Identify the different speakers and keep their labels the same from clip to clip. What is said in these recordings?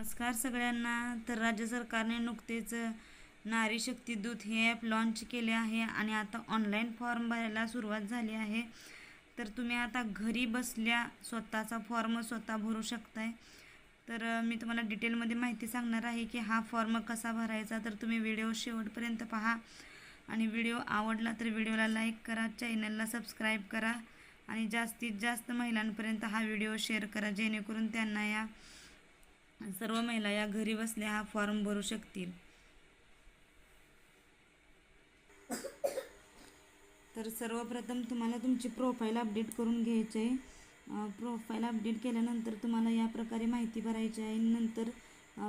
Speaker 1: नमस्कार सगळ्यांना. तर राज्य सरकारने नुकतेच नारी शक्ती दूत हे ॲप लॉन्च केले आहे आणि आता ऑनलाईन फॉर्म भरायला सुरुवात झाली आहे. तर तुम्ही आता घरी बसल्या स्वतःचा फॉर्म स्वतः भरू शकताय. तर मी तुम्हाला डिटेलमध्ये माहिती सांगणार आहे की हा फॉर्म कसा भरायचा तर तुम्ही व्हिडिओ शेवटपर्यंत पहा. आणि व्हिडिओ आवडला तर व्हिडिओला लाईक करा चॅनलला सबस्क्राईब करा. आणि जास्तीत जास्त महिलांपर्यंत हा व्हिडिओ शेअर करा जेणेकरून त्यांना या सर्व महिला या घरी बसल्या हा फॉर्म भरू शकतील. तर सर्वप्रथम तुम्हाला तुमची प्रोफाईल अपडेट करून घ्यायची आहे प्रोफाईल अपडेट केल्यानंतर तुम्हाला या प्रकारे माहिती भरायची आहे. नंतर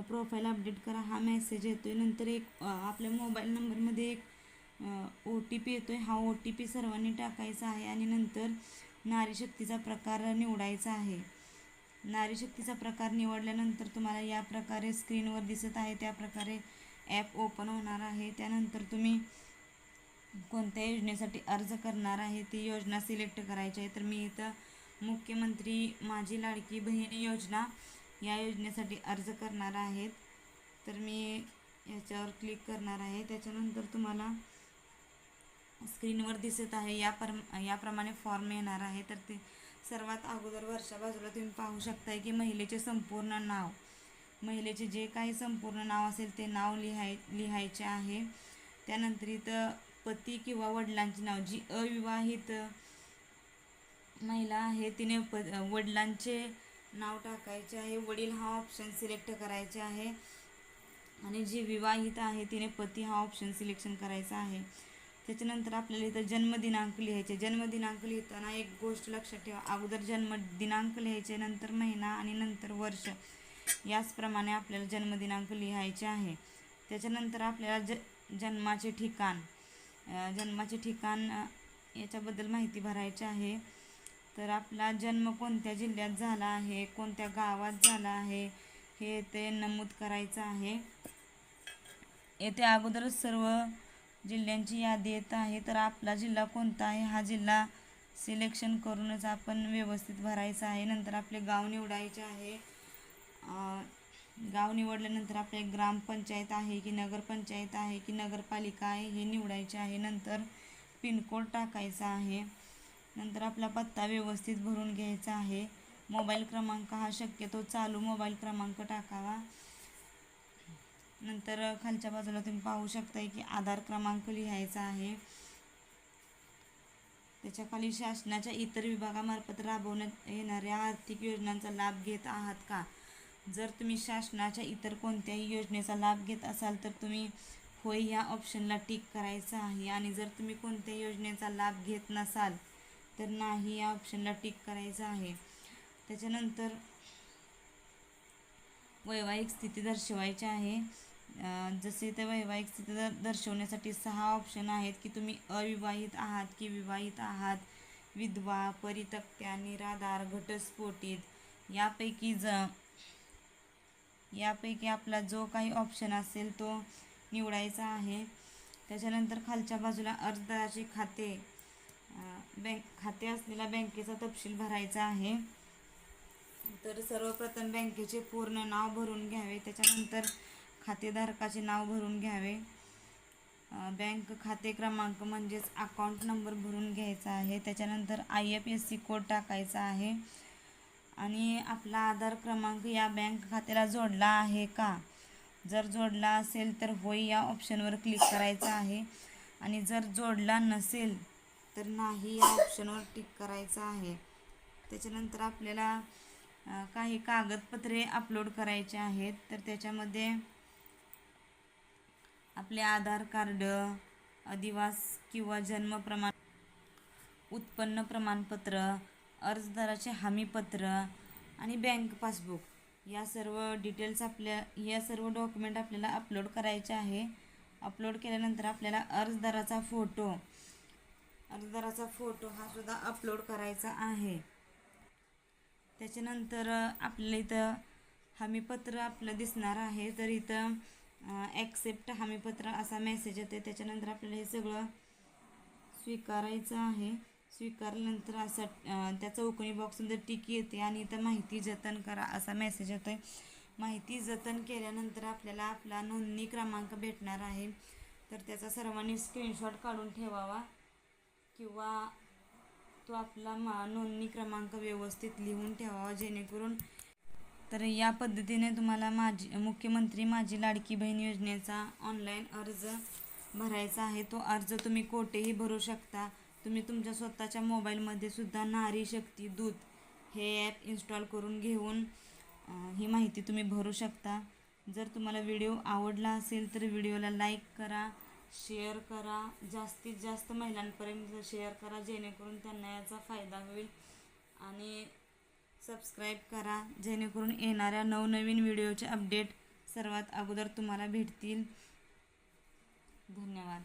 Speaker 1: प्रोफाईल अपडेट करा. हा मेसेज येतो आहे नंतर एक आपल्या मोबाईल नंबरमध्ये एक ओ टी पी येतो आहे हा ओ टी पी सर्वांनी टाकायचा आहे आणि नंतर नारी शक्तीचा प्रकार निवडायचा आहे. नारी शक्तीचा प्रकार निवडल्यानंतर तुम्हाला या प्रकारे स्क्रीनवर दिसत आहे. त्या प्रकारे ॲप ओपन होणार आहे. त्यानंतर तुम्ही कोणत्या योजनेसाठी अर्ज करणार आहे ती योजना सिलेक्ट करायची आहे. तर मी इथं मुख्यमंत्री माझी लाडकी बहीण योजना या योजनेसाठी अर्ज करणार आहेत. तर मी याच्यावर क्लिक करणार आहे. त्याच्यानंतर तुम्हाला स्क्रीनवर दिसत आहे. या पर याप्रमाणे फॉर्म येणार आहे. तर ते सर्वात अगोदर वरच्या बाजूला तुम्ही पाहू शकताय की महिलेचे संपूर्ण नाव. महिलेचे जे काही संपूर्ण नाव असेल ते नाव लिहाय लिहायचे आहे. त्यानंतर इथं पती किंवा वडिलांचे नाव जी अविवाहित महिला आहे तिने प वडिलांचे नाव टाकायचे आहे. वडील हा ऑप्शन सिलेक्ट करायचे आहे. आणि जी विवाहित आहे तिने पती हा ऑप्शन सिलेक्शन करायचा आहे. त्याच्यानंतर आपल्याला इथं जन्मदिनांक लिहायचे. जन्मदिनांक लिहिताना एक गोष्ट लक्षात ठेवा. अगोदर जन्मदिनांक लिहायचे नंतर महिना आणि नंतर वर्ष. याचप्रमाणे आपल्याला जन्मदिनांक लिहायचे आहे. त्याच्यानंतर आपल्याला ज जन्माचे ठिकाण. जन्माचे ठिकाण याच्याबद्दल माहिती भरायची आहे. तर आपला जन्म कोणत्या जिल्ह्यात झाला आहे? कोणत्या गावात झाला आहे? हे ते नमूद करायचं आहे. येथे अगोदरच सर्व जिल्ह्यांची यादी येत आहे तर आपला जिल्हा कोणता आहे? हा जिल्हा सिलेक्शन करूनच आपण व्यवस्थित भरायचा आहे. नंतर आपले गाव निवडायचे आहे. गाव निवडल्यानंतर आपले ग्रामपंचायत आहे की नगरपंचायत आहे की नगरपालिका आहे हे निवडायचे आहे. नंतर पिनकोड टाकायचा आहे. नंतर आपला पत्ता व्यवस्थित भरून घ्यायचा आहे. मोबाईल क्रमांक हा शक्यतो चालू मोबाईल क्रमांक टाकावा. नंतर खालच्या बाजूला तुम्ही पाहू शकताय की आधार क्रमांक लिहायचा आहे. त्याच्याखाली शासनाच्या इतर विभागामार्फत राबवण्यात येणाऱ्या आर्थिक योजनांचा लाभ घेत आहात का? जर तुम्ही शासनाच्या इतर कोणत्याही योजनेचा लाभ घेत असाल तर तुम्ही होय ह्या ऑप्शनला टिक करायचं आहे. आणि जर तुम्ही कोणत्याही योजनेचा लाभ घेत नसाल तर नाही या ऑप्शनला टिक करायचं आहे. त्याच्यानंतर वैवाहिक स्थिती दर्शवायची आहे. जसे ते वैवाहिक स्थिती दर दर्शवण्यासाठी सहा ऑप्शन आहेत की तुम्ही अविवाहित आहात की विवाहित आहात. विधवा परितक्त्या निराधार घटस्फोटित. यापैकी ज यापैकी आपला जो काही ऑप्शन असेल तो निवडायचा आहे. त्याच्यानंतर खालच्या बाजूला अर्जदाराचे खाते बँक खाते असलेला बँकेचा तपशील भरायचा आहे. तर सर्वप्रथम बँकेचे पूर्ण नाव भरून घ्यावे. त्याच्यानंतर खातेधारकाचे नाव भरून घ्यावे. बँक खाते क्रमांक म्हणजेच अकाउंट नंबर भरून घ्यायचा आहे. त्याच्यानंतर I F S C code टाकायचा आहे. आणि आपला आधार क्रमांक या बँक खात्याला जोडला आहे का? जर जोडला असेल तर होय या ऑप्शनवर क्लिक करायचं आहे. आणि जर जोडला नसेल तर नाही या ऑप्शनवर टिक करायचं आहे. त्याच्यानंतर आपल्याला काही कागदपत्रे अपलोड करायचे आहेत. तर त्याच्यामध्ये आपले आधार कार्ड अधिवास किंवा जन्म प्रमाण उत्पन्न प्रमाणपत्र अर्जदाराचे हमीपत्र आणि बँक पासबुक. या सर्व डिटेल्स आपल्या या सर्व डॉक्युमेंट आपल्याला अपलोड करायचे आहे. अपलोड केल्यानंतर आपल्याला अर्जदाराचा फोटो अर्जदाराचा फोटो हा सुद्धा अपलोड करायचा आहे. त्याच्यानंतर आपल्याला इथं हमीपत्र आपलं दिसणार आहे. तर इथं ॲक्सेप्ट हमीपत्र असा मेसेज येते त्याच्यानंतर आपल्याला हे सगळं स्वीकारायचं आहे. स्वीकारल्यानंतर असं त्या चौकणी बॉक्समध्ये टिक येते आणि इथं माहिती जतन करा असा मेसेज येतो आहे माहिती जतन केल्यानंतर आपल्याला आपला नोंदणी क्रमांक भेटणार आहे. तर त्याचा सर्वांनी स्क्रीनशॉट काढून ठेवावा. किंवा तो आपला मा नोंदणी क्रमांक व्यवस्थित लिहून ठेवावा जेणेकरून तर या पद्धतीने तुम्हाला माझी मुख्यमंत्री माझी लाडकी बहीण योजनेचा ऑनलाईन अर्ज भरायचा आहे. तो अर्ज तुम्ही कोठेही भरू शकता. तुम्ही तुमच्या स्वतःच्या मोबाईलमध्ये सुद्धा नारी शक्ती दूत हे ॲप इन्स्टॉल करून घेऊन ही माहिती तुम्ही भरू शकता. जर तुम्हाला व्हिडिओ आवडला असेल तर व्हिडिओला लाईक करा शेअर करा. जास्तीत जास्त महिलांपर्यंत शेअर करा जेणेकरून त्यांना याचा फायदा होईल. आणि सबस्क्राईब करा जेणेकरून येणाऱ्या नवनवीन व्हिडिओचे अपडेट सर्वात अगोदर तुम्हाला भेटतील. धन्यवाद.